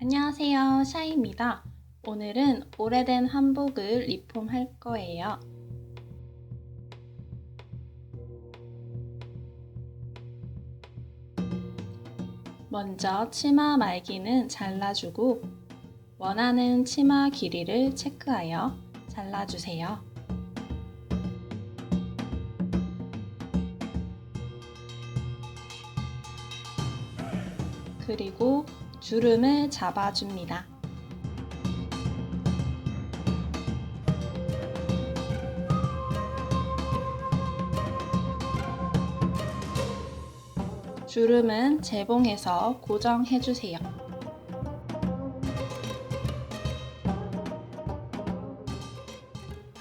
안녕하세요. 샤이입니다. 오늘은 오래된 한복을 리폼할 거예요. 먼저 치마 말기는 잘라주고 원하는 치마 길이를 체크하여 잘라주세요. 그리고 주름을 잡아줍니다. 주름은 재봉해서 고정해주세요.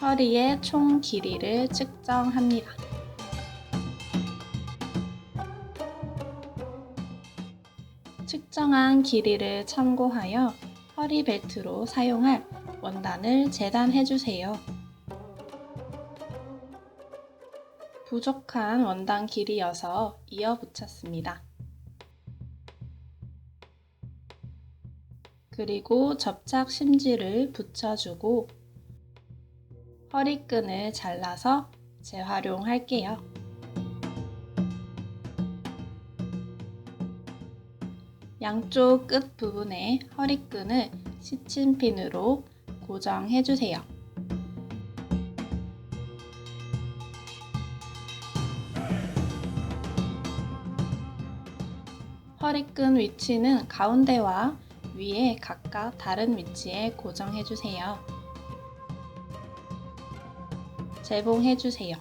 허리의 총 길이를 측정합니다. 측정한 길이를 참고하여 허리 벨트로 사용할 원단을 재단해 주세요. 부족한 원단 길이여서 이어 붙였습니다. 그리고 접착 심지를 붙여주고 허리끈을 잘라서 재활용할게요. 양쪽 끝 부분에 허리끈을 시침핀으로 고정해 주세요. 허리끈 위치는 가운데와 위에 각각 다른 위치에 고정해 주세요. 재봉해 주세요.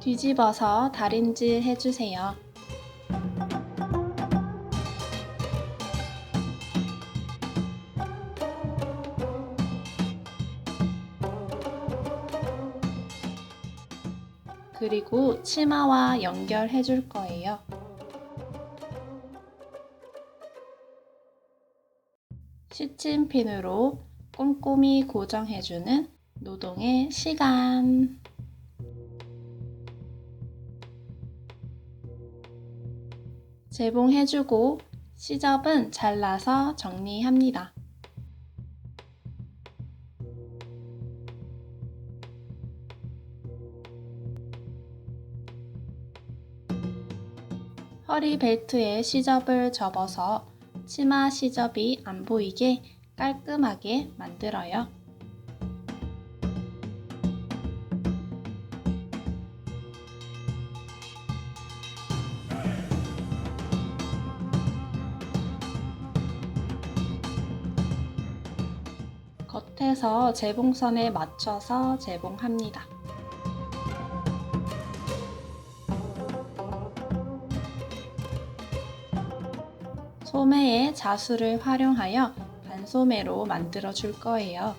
뒤집어서 다림질 해주세요. 그리고 치마와 연결해 줄 거예요. 시침핀으로 꼼꼼히 고정해주는 노동의 시간. 재봉해주고 시접은 잘라서 정리합니다. 허리 벨트에 시접을 접어서 치마 시접이 안 보이게 깔끔하게 만들어요. 겉에서 재봉선에 맞춰서 재봉합니다. 소매에 자수를 활용하여 반소매로 만들어 줄 거예요.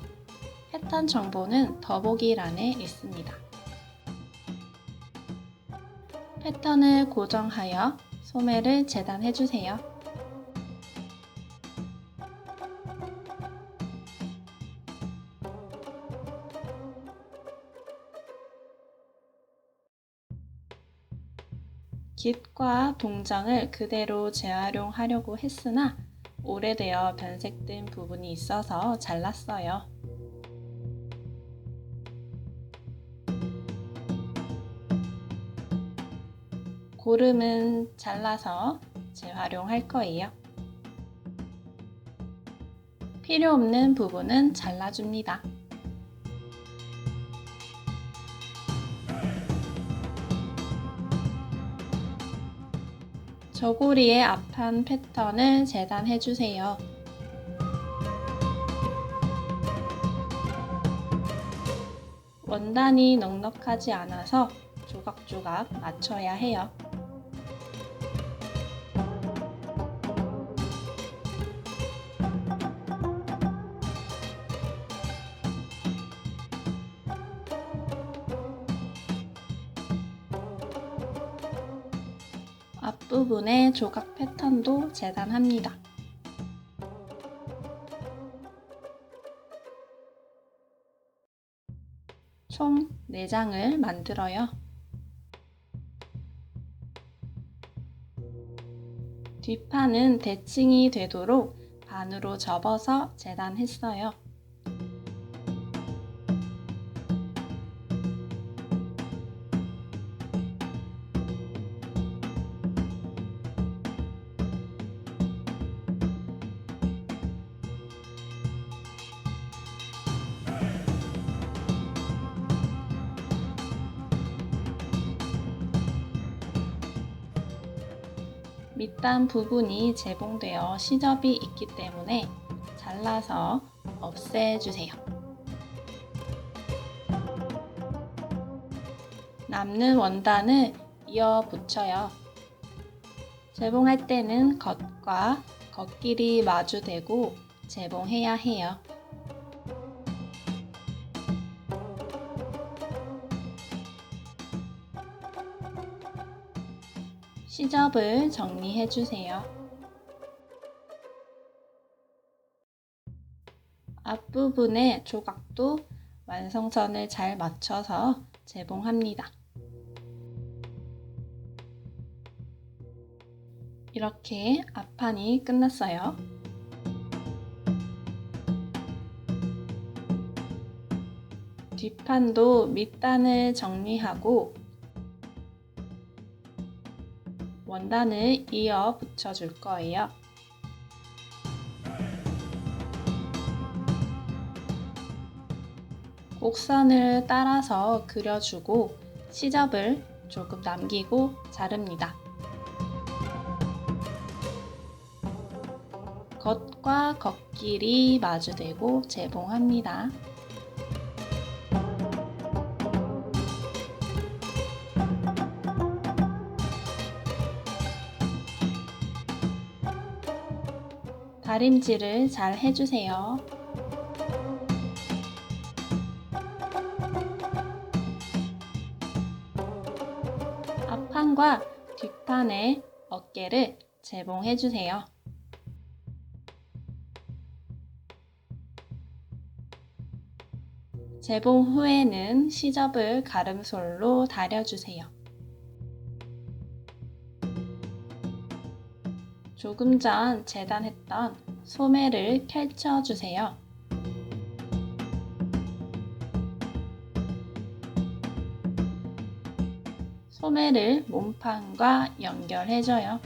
패턴 정보는 더보기란에 있습니다. 패턴을 고정하여 소매를 재단해 주세요. 깃과 동장을 그대로 재활용하려고 했으나 오래되어 변색된 부분이 있어서 잘랐어요. 고름은 잘라서 재활용할 거예요. 필요 없는 부분은 잘라줍니다. 저고리의 앞판 패턴을 재단해 주세요. 원단이 넉넉하지 않아서 조각조각 맞춰야 해요. 뒷부분에 조각 패턴도 재단합니다. 총 4장을 만들어요. 뒷판은 대칭이 되도록 반으로 접어서 재단했어요. 밑단 부분이 재봉되어 시접이 있기 때문에 잘라서 없애주세요. 남는 원단을 이어 붙여요. 재봉할 때는 겉과 겉길이 마주대고 재봉해야 해요. 시접을 정리해 주세요. 앞부분의 조각도 완성선을 잘 맞춰서 재봉합니다. 이렇게 앞판이 끝났어요. 뒷판도 밑단을 정리하고 원단을 이어 붙여줄 거예요. 곡선을 따라서 그려주고 시접을 조금 남기고 자릅니다. 겉과 겉길이 마주대고 재봉합니다. 다림질을 잘 해주세요. 앞판과 뒷판의 어깨를 재봉해주세요. 재봉 후에는 시접을 가름솔로 다려주세요. 조금 전 재단했던 소매를 펼쳐주세요. 소매를 몸판과 연결해줘요.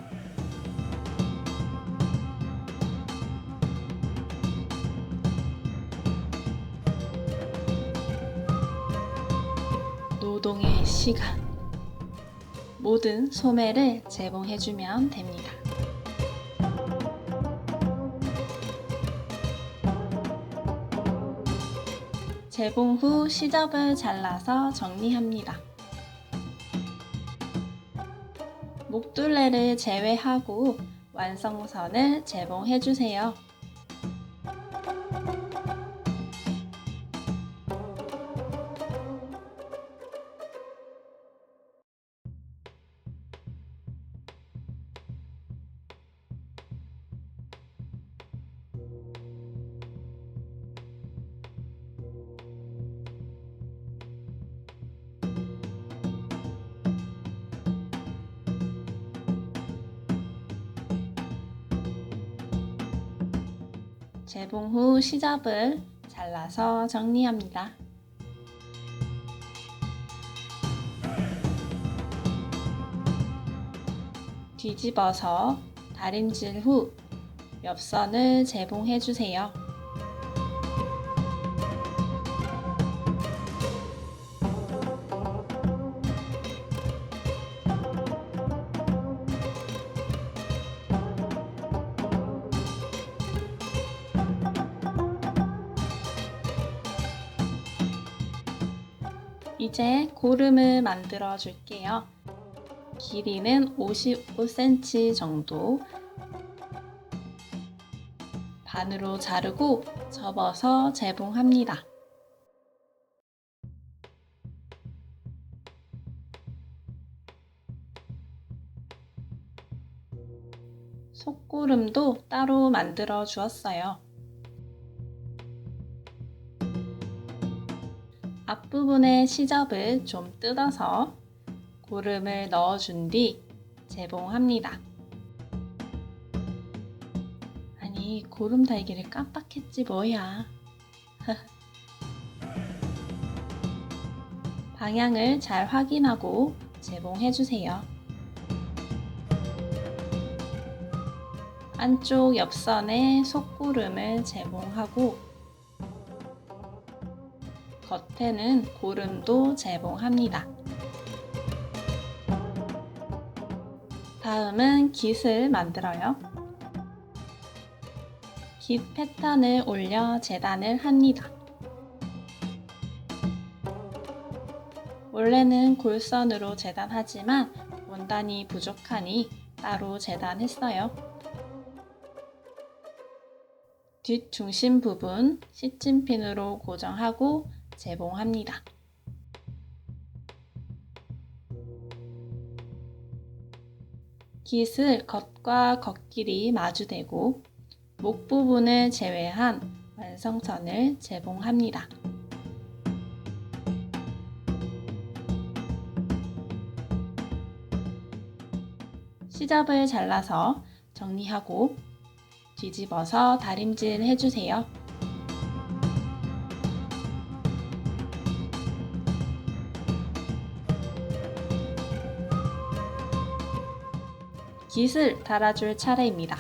노동의 시간. 모든 소매를 재봉해주면 됩니다. 재봉 후 시접을 잘라서 정리합니다. 목둘레를 제외하고 완성선을 재봉해주세요. 재봉 후 시접을 잘라서 정리합니다. 뒤집어서 다림질 후 옆선을 재봉해 주세요. 이제 고름을 만들어 줄게요. 길이는 55cm 정도 반으로 자르고 접어서 재봉합니다. 속고름도 따로 만들어 주었어요. 앞부분의 시접을 좀 뜯어서 고름을 넣어준 뒤 재봉합니다. 아니, 고름 달기를 깜빡했지 뭐야. 방향을 잘 확인하고 재봉해 주세요. 안쪽 옆선에 속고름을 재봉하고 겉에는 고름도 재봉합니다. 다음은 깃을 만들어요. 깃 패턴을 올려 재단을 합니다. 원래는 골선으로 재단하지만 원단이 부족하니 따로 재단했어요. 뒷 중심 부분 시침핀으로 고정하고 재봉합니다. 깃을 겉과 겉길이 마주대고 목 부분을 제외한 완성선을 재봉합니다. 시접을 잘라서 정리하고 뒤집어서 다림질 해주세요. 깃을 달아줄 차례입니다.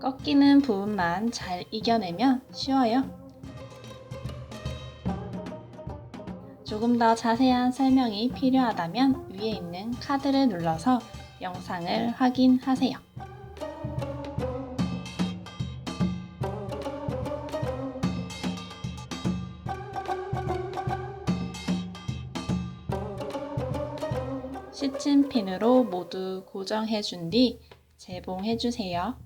꺾이는 부분만 잘 이겨내면 쉬워요. 조금 더 자세한 설명이 필요하다면 위에 있는 카드를 눌러서 영상을 확인하세요. 시침핀으로 모두 고정해 준 뒤 재봉해 주세요.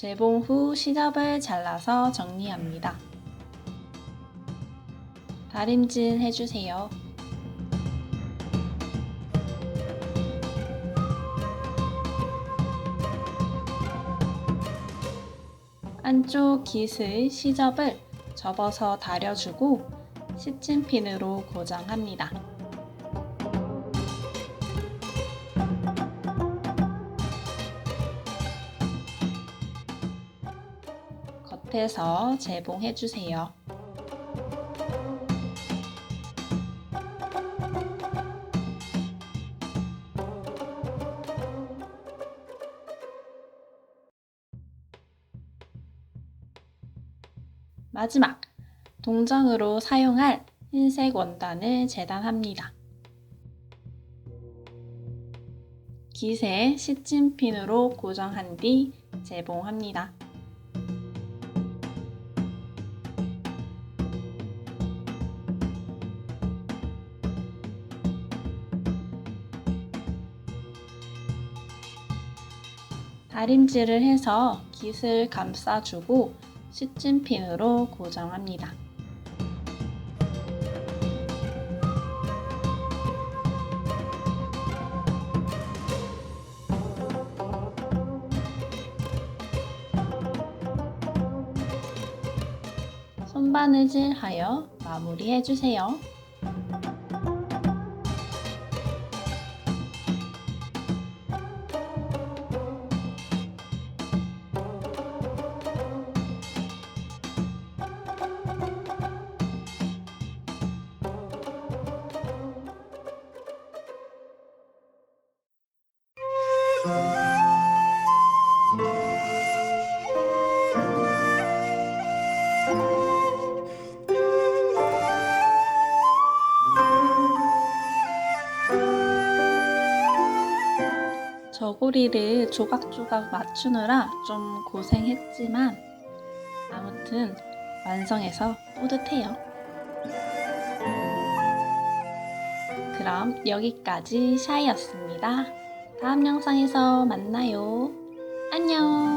재봉 후 시접을 잘라서 정리합니다. 다림질 해주세요. 안쪽 깃의 시접을 접어서 다려주고 시침핀으로 고정합니다. 겉에서 재봉해 주세요. 마지막 동정으로 사용할 흰색 원단을 재단합니다. 깃에 시침핀으로 고정한 뒤 재봉합니다. 다림질을 해서 깃을 감싸주고 시침핀으로 고정합니다. 손바느질 하여 마무리해주세요. 저고리를 조각조각 맞추느라 좀 고생했지만 아무튼 완성해서 뿌듯해요. 그럼 여기까지 샤이였습니다. 다음 영상에서 만나요. 안녕!